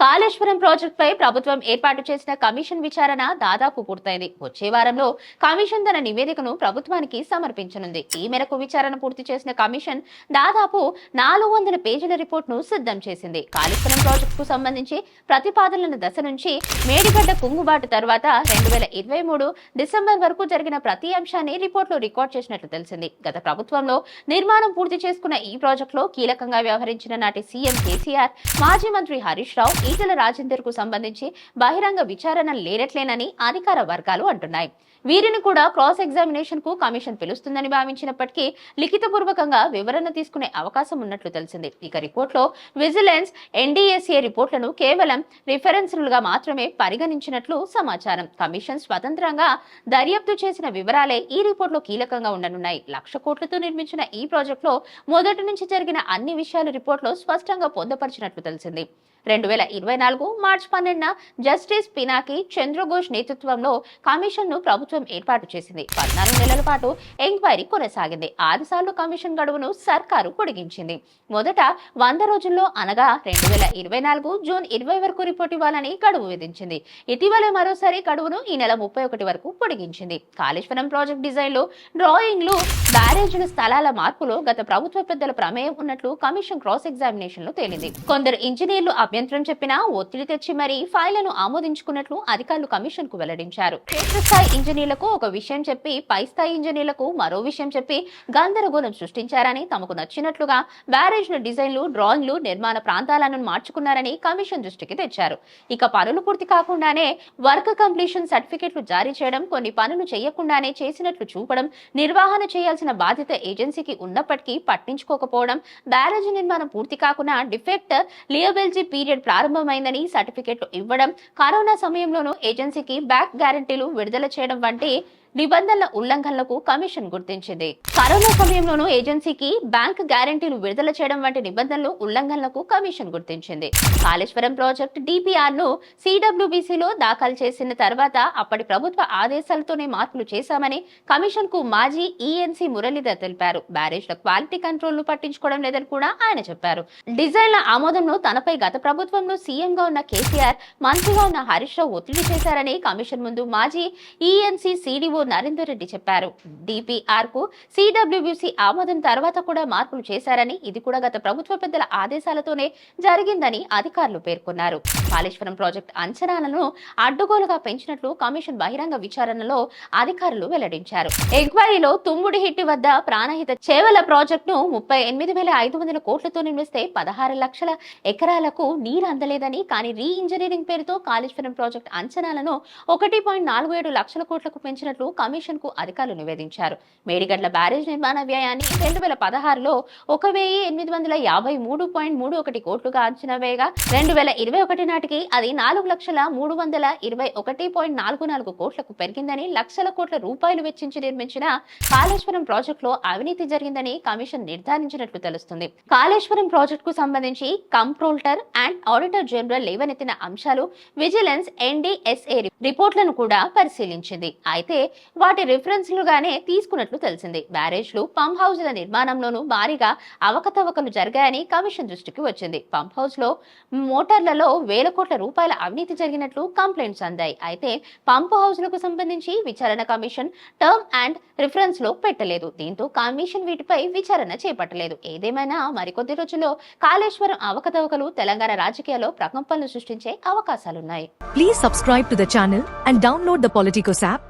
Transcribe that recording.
కాళేశ్వరం ప్రాజెక్టుపై ప్రభుత్వం ఏర్పాటు చేసిన కమిషన్ విచారణ దాదాపు పూర్తయింది. వచ్చే వారంలో కమిషన్ తన నివేదికను ప్రభుత్వానికి సమర్పించనుంది. ఈ మేరకు విచారణ పూర్తి చేసిన కమిషన్ దాదాపు నాలుగు వందల పేజీల రిపోర్ట్ను సిద్ధం చేసింది. కాళేశ్వరం ప్రాజెక్టుకు సంబంధించి ప్రతిపాదనల దశ నుంచి మేడిగడ్డ కుంగుబాటు తర్వాత రెండు వేల ఇరవై మూడు డిసెంబర్ వరకు జరిగిన ప్రతి అంశాన్ని రిపోర్టులో రికార్డ్ చేసినట్లు తెలిసింది. గత ప్రభుత్వంలో నిర్మాణం పూర్తి చేసుకున్న ఈ ప్రాజెక్టులో కీలకంగా వ్యవహరించిన నాటి సీఎం కేసీఆర్ మాజీ మంత్రి హరీష్ రావు ఈటెల రాజేందర్కు సంబంధించి బహిరంగ విచారణ లేనట్లేనని అధికార వర్గాలు అంటున్నాయి. వీరిని కూడా క్రాస్ ఎగ్జామినేషన్కు కమిషన్ పిలుస్తుందని భావించినప్పటికీ లిఖితపూర్వకంగా వివరణ తీసుకునే అవకాశం ఉన్నట్లు తెలిసింది. ఇక రిపోర్ట్లో విజిలెన్స్ ఎన్డీఎస్ఏ రిపోర్ట్లను కేవలం రిఫరెన్స్లుగా మాత్రమే పరిగణించినట్లు సమాచారం. కమిషన్ స్వతంత్రంగా దర్యాప్తు చేసిన వివరాలే ఈ రిపోర్ట్లో కీలకంగా ఉండనున్నాయి. లక్ష కోట్లతో నిర్మించిన ఈ ప్రాజెక్టులో మొదటి నుంచి జరిగిన అన్ని విషయాలు రిపోర్ట్లో స్పష్టంగా పొందపరిచినట్లు తెలిసింది. రెండు వేల ఇరవై నాలుగు మార్చి పన్నెండున జస్టిస్ పినాకి చంద్రఘోష్ నేతృత్వంలో కమిషన్ను ప్రభుత్వం ఏర్పాటు చేసింది. పద్నాలుగు నెలల పాటు ఎంక్వైరీ కొనసాగింది. ఆరు సార్లు కమిషన్ గడువును సర్కారు పొడిగించింది. మొదట వంద రోజుల్లో అనగా రెండు వేల ఇరవై నాలుగు జూన్ ఇరవై వరకు రిపోర్ట్ ఇవ్వాలని గడువు విధించింది. ఇటీవల మరోసారి గడువును ఈ నెల ముప్పై ఒకటి వరకు పొడిగించింది. కాళేశ్వరం ప్రాజెక్ట్ డిజైన్లు డ్రాయింగ్లు బ్యారేజీల స్థలాల మార్పులో గత ప్రభుత్వ పెద్దల ప్రమేయం ఉన్నట్లు కమిషన్ క్రాస్ ఎగ్జామినేషన్లో తేలింది. కొందరు ఇంజనీర్లు అభ్యంతరం చెప్పిన ఒత్తిడి తెచ్చి మరీ ఫైళ్ళను ఆమోదించుకున్నట్లు అధికారులు కమిషన్కు వెల్లడించారు క్షేత్రస్థాయి ఇంజనీర్లకు ఒక విషయం చెప్పి పై స్థాయి ఇంజనీర్లకు మరో విషయం చెప్పి గందరగోళం సృష్టించారని తమకు నచ్చినట్లుగా బ్యారేజ్ల డిజైన్లు డ్రాయింగ్లు నిర్మాణ ప్రాంతాలను మార్చుకున్నారని కమిషన్ దృష్టికి తెచ్చారు. ఇక పనులు పూర్తి కాకుండానే వర్క్ కంప్లీషన్ సర్టిఫికెట్లు జారీ చేయడం కొన్ని పనులు చేయకుండానే చేసినట్లు చూపడం నిర్వహణ చేయాల్సిన బాధ్యత ఏజెన్సీకి ఉన్నప్పటికీ పట్టించుకోకపోవడం బ్యారేజ్ నిర్మాణం పూర్తి కాకుండా డిఫెక్ట్ లియబిలిటీ పీరియడ్ ప్రారంభం ప్రారంభమైందని సర్టిఫికెట్లు ఇవ్వడం కరోనా సమయంలోనూ ఏజెన్సీకి బ్యాక్ గ్యారంటీలు విడుదల చేయడం వంటి నిబంధనల ఉల్లంఘనలకు కమిషన్ గుర్తించింది. కరోనా సమయంలోనూ ఏజెన్సీకి బ్యాంక్ గ్యారంటీలు విడుదల చేయడం వంటి నిబంధనలు ఉల్లంఘనలకు కమిషన్ గుర్తించింది. కాళేశ్వరం ప్రాజెక్ట్ డిపిఆర్ను సిడబ్ల్యూబీసీలో దాఖలు చేసిన తర్వాత అప్పటి ప్రభుత్వ ఆదేశాలతోనే మార్పులు చేశామని కమిషన్కు మాజీ ఈఎన్సీ మురళీధర్ తెలిపారు. బ్యారేజ్ల క్వాలిటీ కంట్రోల్ను పట్టించుకోవడం లేదని కూడా ఆయన చెప్పారు. డిజైన్ల ఆమోదంలో తనపై గత ప్రభుత్వంలో సీఎంగా ఉన్న కేసీఆర్ మంత్రిగా ఉన్న హరీష్ రావు ఒత్తిడి చేశారని కమిషన్ ముందు మాజీ ఈఎన్సీ సీడీఓ నరేందర్ రెడ్డి చెప్పారు. డిపిఆర్కు సిడబ్ల్యూబీసీ ఆమోదం తర్వాత కూడా మార్పులు చేశారని ఇది కూడా గత ప్రభుత్వ పెద్దల ఆదేశాలతోనే జరిగిందని అధికారులు పేర్కొన్నారు. కాళేశ్వరం ప్రాజెక్ట్ అంచనాలను అడ్డుగోలుగా పెంచినట్లు కమిషన్ బహిరంగ విచారణలో అధికారులు వెల్లడించారు. ఎంక్వైరీలో తుమ్ముడి హిట్టి వద్ద ప్రాణహిత చేవల ప్రాజెక్టును ముప్పై ఎనిమిది వేల ఐదు వందల కోట్లతో నిర్మిస్తే పదహారు లక్షల ఎకరాలకు నీరు అందలేదని కానీ రీ ఇంజనీరింగ్ పేరుతో కాళేశ్వరం ప్రాజెక్ట్ అంచనాలను ఒకటి పాయింట్ నాలుగు ఏడు లక్షల కోట్లకు పెంచినట్లు కమిషన్కు అధికారులు నివేదించారు. మేడిగడ్ల బ్యారేజ్ నిర్మాణ వ్యయాన్ని రెండు వేల పదహారులో ఒక వెయ్యి ఎనిమిది వందల యాభై మూడు పాయింట్ మూడు ఒకటి కోట్లుగా అంచనా వేయగా రెండు వేల ఇరవై ఒకటి నాటికి అది నాలుగు లక్షల మూడు వందల ఇరవై ఒకటి పాయింట్ నాలుగు నాలుగు కోట్లకు పెరిగిందని లక్షల కోట్ల రూపాయలు వెచ్చించి నిర్మించిన కాళేశ్వరం ప్రాజెక్టులో అవినీతి జరిగిందని కమిషన్ నిర్ధారించినట్లు తెలుస్తుంది. కాళేశ్వరం ప్రాజెక్టుకు సంబంధించి కంప్రోల్టర్ అండ్ ఆడిటర్ జనరల్ లేవనెత్తిన అంశాలు విజిలెన్స్ ఎన్డీఎస్ఏ రిపోర్ట్లను కూడా పరిశీలించింది. అయితే వాటి రిఫరెన్స్లుగానే తీసుకున్నట్లు తెలిసింది. బ్యారేజ్లు పంప్ హౌజ్ల నిర్మాణంలోనూ భారీగా అవకతవకలు జరిగాయని కమిషన్ దృష్టికి వచ్చింది. పంప్ హౌస్లో మోటార్లలో వేల కోట్ల రూపాయల అవినీతి జరిగినట్లు కంప్లైంట్స్ అందాయి. అయితే పంప్ హౌస్లకు సంబంధించి విచారణ కమిషన్ టర్మ్ అండ్ రిఫరెన్స్లో పెట్టలేదు. దీంతో కమిషన్ వీటిపై విచారణ చేపట్టలేదు. ఏదేమైనా మరికొద్ది రోజుల్లో కాళేశ్వరం అవకతవకలు తెలంగాణ రాజకీయాల్లో ప్రకంపనలు సృష్టించే అవకాశాలున్నాయి. Please subscribe to the channel and download the Politikos app